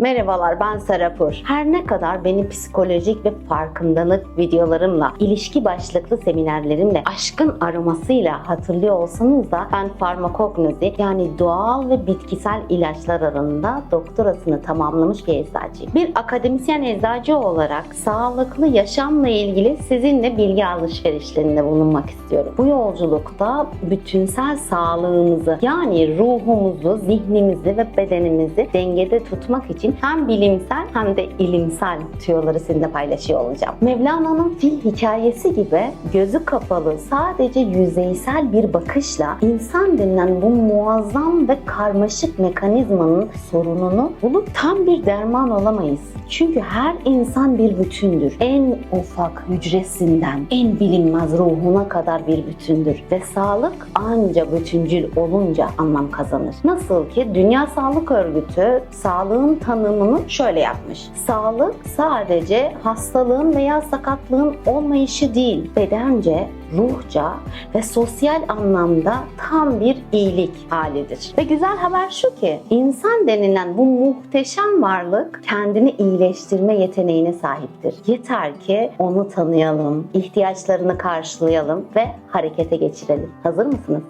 Merhabalar ben Sarapur. Her ne kadar beni psikolojik ve farkındalık videolarımla, ilişki başlıklı seminerlerimle, aşkın aromasıyla hatırlıyor olsanız da ben farmakognozi yani doğal ve bitkisel ilaçlar alanında doktorasını tamamlamış bir eczacıyım. Bir akademisyen eczacı olarak sağlıklı yaşamla ilgili sizinle bilgi alışverişlerinde bulunmak istiyorum. Bu yolculukta bütünsel sağlığımızı yani ruhumuzu, zihnimizi ve bedenimizi dengede tutmak için hem bilimsel hem de ilimsel tüyoları sizinle paylaşıyor olacağım. Mevlana'nın fil hikayesi gibi gözü kapalı sadece yüzeysel bir bakışla insan denilen bu muazzam ve karmaşık mekanizmanın sorununu bulup tam bir derman olamayız. Çünkü her insan bir bütündür. En ufak hücresinden en bilinmez ruhuna kadar bir bütündür. Ve sağlık anca bütüncül olunca anlam kazanır. Nasıl ki Dünya Sağlık Örgütü sağlığın tanımını şöyle yapmış. Sağlık sadece hastalığın veya sakatlığın olmayışı değil, bedence, ruhça ve sosyal anlamda tam bir iyilik halidir. Ve güzel haber şu ki insan denilen bu muhteşem varlık kendini iyileştirme yeteneğine sahiptir. Yeter ki onu tanıyalım, ihtiyaçlarını karşılayalım ve harekete geçirelim. Hazır mısınız?